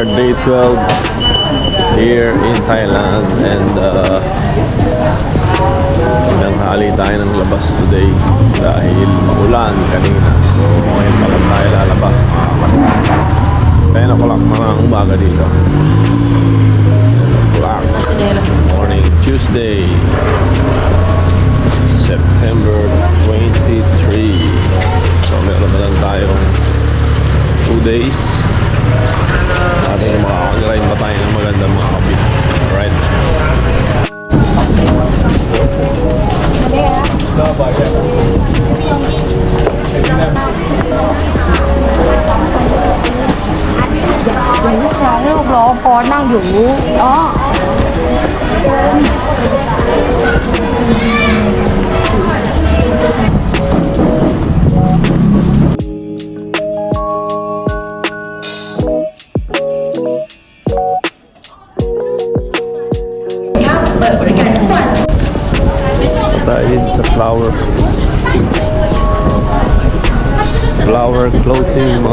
our day 12 here in Thailand and uh, nanghali tayo ng labas today dahil ulan kanina. So ngayon pa lang tayo lalabas mga kapatid. 10 o'clock mga umaga dito. 10 o'clock morning Tuesday September 23 So meron na lang tayong 2 days ating makakag-ride pa tayo ng magandang mga kabit Alright. Những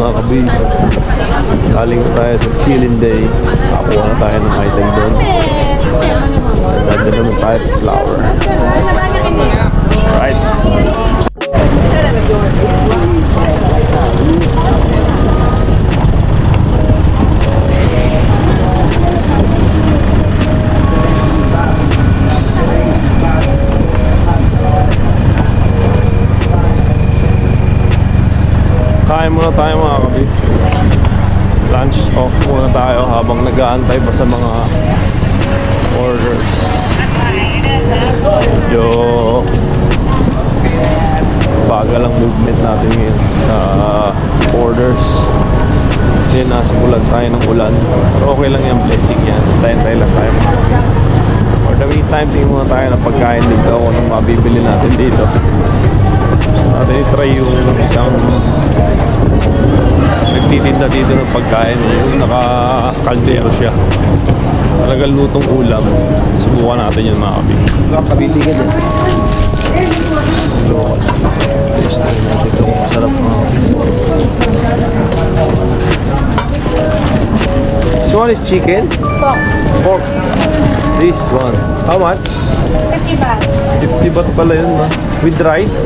mga kabi. Galing tayo sa chilling day. Kakuha na tayo ng item doon. Nandun naman tayo sa flower right Kain muna tayo mga kabi. Lunch off muna tayo habang nag-aantay pa sa mga orders. Medyo bagal ang movement natin ngayon sa orders. Kasi nasimulan tayo ng ulan. Pero okay lang yan, blessing yan. Tayo-tayo lang tayo. For the meantime, tingin muna tayo ng pagkain dito kung anong mabibili natin dito. Gusto natin i-try yung isang nagtitinda dito ng pagkain. Naka-kaldero siya. Talagang lutong ulam. Subukan natin yun mga kabig Kabili ka din. local taste tayo natin ito masarap mga this one is chicken? Pork. Pork. This one. How much? 50 baht. 50 baht pala yun ma. With rice?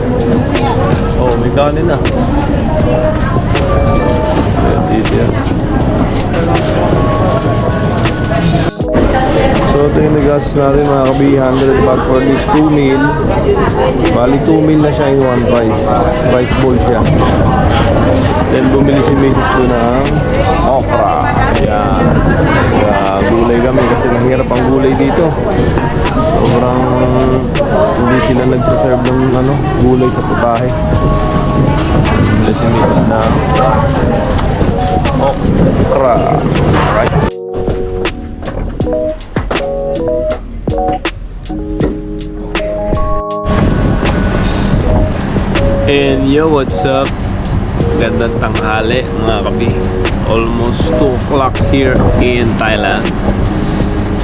Oh may kanin yan. So ito yung nagastos natin mga kabi 100 baht for this 2 meal Bali 2 meal na siya in one price. Price bowl siya. Then bumili si Mrs. ko ng okra. Yan Kaya gulay kami kasi mahirap ang gulay dito. Sobrang hindi sila nagsaserve ng ano, gulay sa putahe Mrs. na okra Alright And yo, what's up? Gandang tanghali mga kabi. Almost 2 o'clock here in Thailand.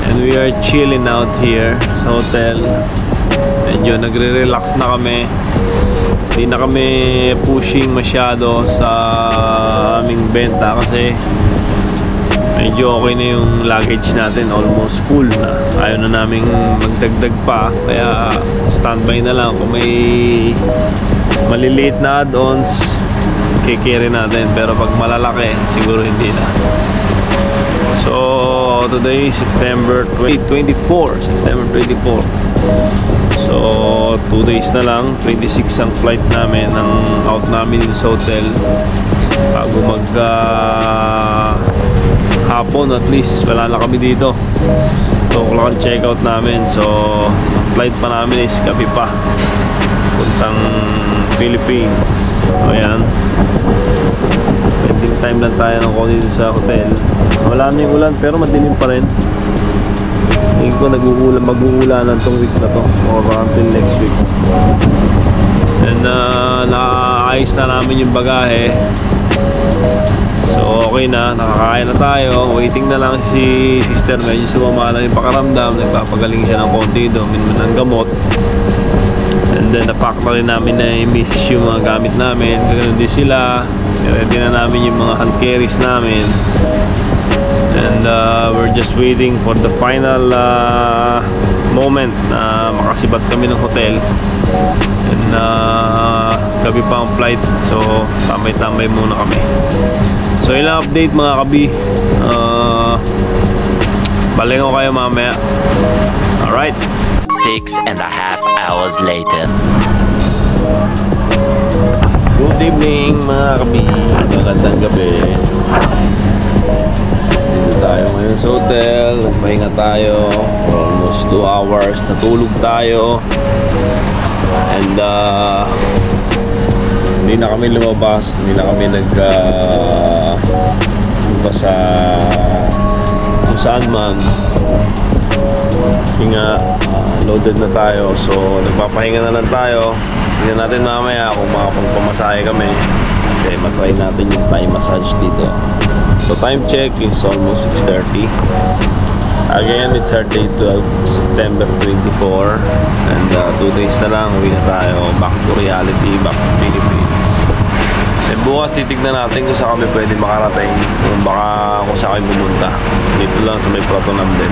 And we are chilling out here sa hotel. Medyo nagre-relax na kami. Hindi na kami pushing masyado sa aming benta kasi medyo okay na yung luggage natin almost full na. Ayaw na namin magdagdag pa kaya standby na lang. Kung may maliliit na add-ons kikiri natin. Pero pag malalaki siguro hindi na. So today September 20, 24 September 24 so 2 days na lang. 26 ang flight namin ang out namin sa hotel. Bago mag ah, hapon at least wala na kami dito. 2 o'clock ang check out namin. So flight pa namin is gabi pa. Puntang Philippines. So ayan. Pending time lang tayo ng konti sa hotel. Wala na yung ulan pero madilim pa rin tingin ko nag-uulan mag-uulanan tong week na to or until next week and uh, nakaayos na namin yung bagahe So okay na, nakakain na tayo. Waiting na lang si sister medyo sumama na yung pakaramdam. Nagpapagaling siya ng konti doon, ng gamot. And then napack na rin namin na misis yung mga gamit namin. Ganoon din sila. Ready na namin yung mga hand carries namin. And uh, just waiting for the final uh, moment na makasibat kami ng hotel. And uh, gabi pa ang flight. So, tambay-tambay muna kami. So, ilang update mga kabi. Uh, balik ko kayo mamaya. Alright. Six and a half hours later. Good evening mga kabi. Magandang gabi. Ngayon sa hotel. Nagpahinga tayo for almost 2 hours. Natulog tayo. And uh, hindi na kami lumabas. Hindi na kami nag uh, sa kung saan man. Kasi nga, ah, loaded na tayo. So, nagpapahinga na lang tayo. Tingnan natin mamaya kung makapagpamasahe kami. Kasi matry natin yung Thai massage dito. So, time check is almost 6.30. Again, it's our day 12, September 24. And uh, two days na lang, uwi na tayo. Back to reality, back to Philippines. Eh, bukas titignan natin kung saan kami pwede makarating. Kung baka kung saan kami pumunta. Dito lang sa may Protonam din.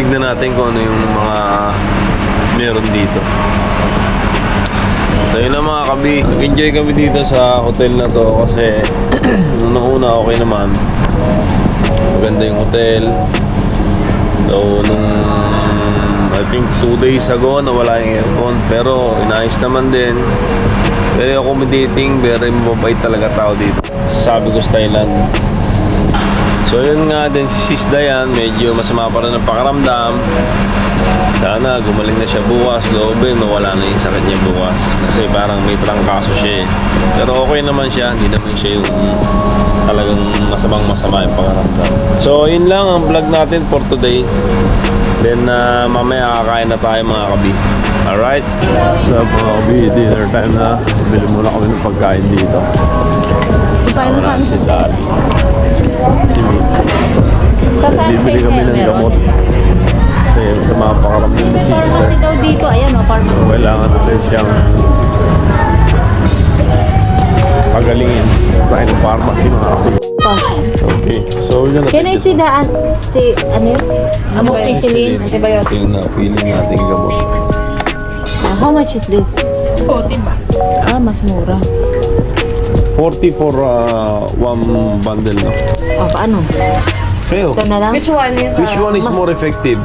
Tignan natin kung ano yung mga meron dito. So yun lang mga kabi. Nag-enjoy kami dito sa hotel na to kasi nung una okay naman. Maganda yung hotel. So nung I think 2 days ago nawala yung aircon pero inayos naman din. Very accommodating, very mabait talaga tao dito. Sabi ko sa Thailand. So yun nga din si Sis Dayan, medyo masama pa rin ang pakaramdam. Sana gumaling na siya bukas, loobin, mawala na yung sakit niya bukas. Kasi parang may trangkaso siya eh. Pero okay naman siya, hindi naman siya yung talagang masamang masama yung pakaramdam. So yun lang ang vlog natin for today. Then uh, mamaya kakain na tayo mga kabi. Alright? So mga kabi, dinner time na. Bili muna kami ng pagkain dito. Kain na saan? si Dali. Si Bibili kami ng gamot. Sa mga pakaramdam sister. pharmacy daw dito. Ayan o, So, pharmacy. kailangan natin siyang pagalingin. Tayo ng pharmacy mga kapatid. Okay. So, we're gonna Can I see the anti, ano yun? Amoxicillin? Ito yung na-feeling nating gamot. How much is this? 14 ba? Ah, mas mura. 40 for uh, one bundle, no? Oh, paano? Kayo, Ito na lang? Which one is which one is more effective?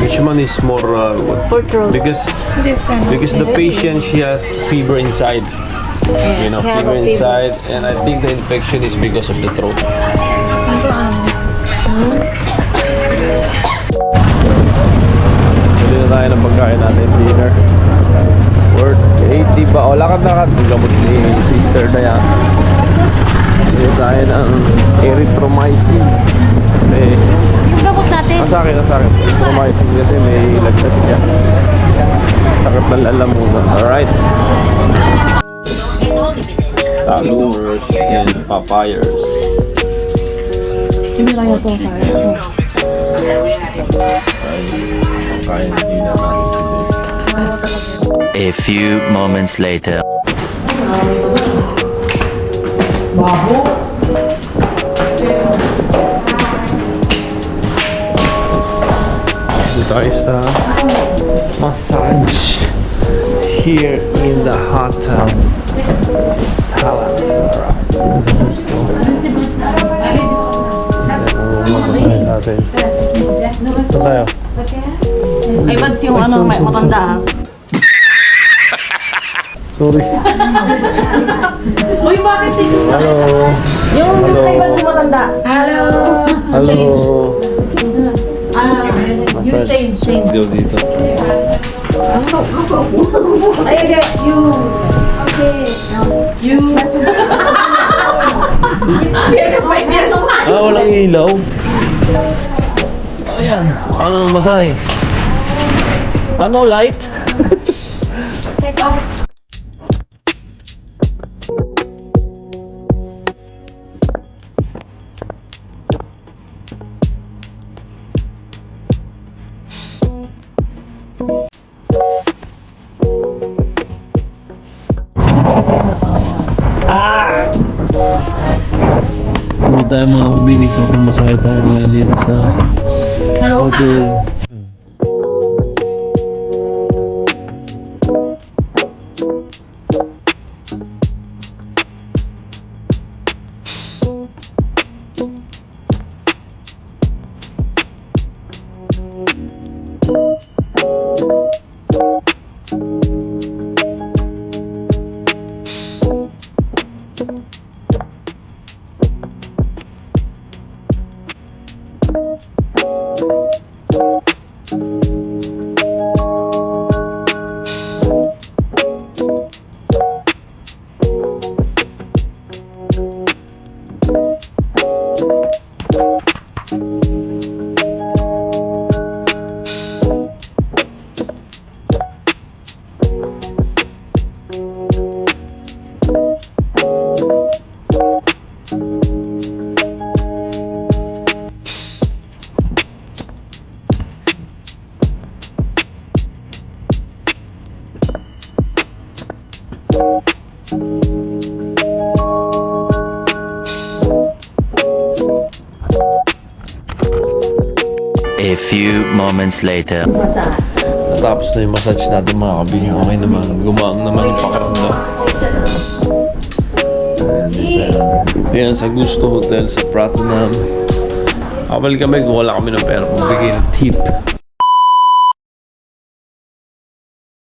Which one is more, uh, what? Because this one? because the patient she has fever inside. You know fever inside and I think the infection is because of the throat. Bili na tayo ng pagkain natin dinner. Worth 80 ba? O lakad lakad. Ang gamot ni sister na yan. Bili tayo ng erythromycin. Kasi Yung gamot natin. Ah, sa akin, ah, sa akin. Erythromycin kasi may lagtas siya. Sakit ng lalamunan. Alright. Talumers and papayers. Hindi kaya ito sa. Ang na natin today. A few moments later. Dito tayo sa massage here in the hotel. Thailand. Alright. This is gusto. Mamatay natin. Saan tayo? Ay, Mads, yung ano, may matanda ah. Sorry. Uy, bakit Hello. Yung Hello. kay Mads yung matanda. Hello. Hello. Ah, you Massage. change, change. Dito dito. Ay, okay, you. Okay. You. Ah, walang ilaw. Ayan. Ano masahe? Ano light? tayo mga kabini. Ko kung masaya tayo ngayon dito sa hotel. A few moments later. Natapos na yung massage natin mga kabi. Okay naman. Gumaang naman yung pakiramdam. Yan sa Gusto Hotel sa Pratunam. Kapal kami kung wala kami ng pera. Magbigay ng tip.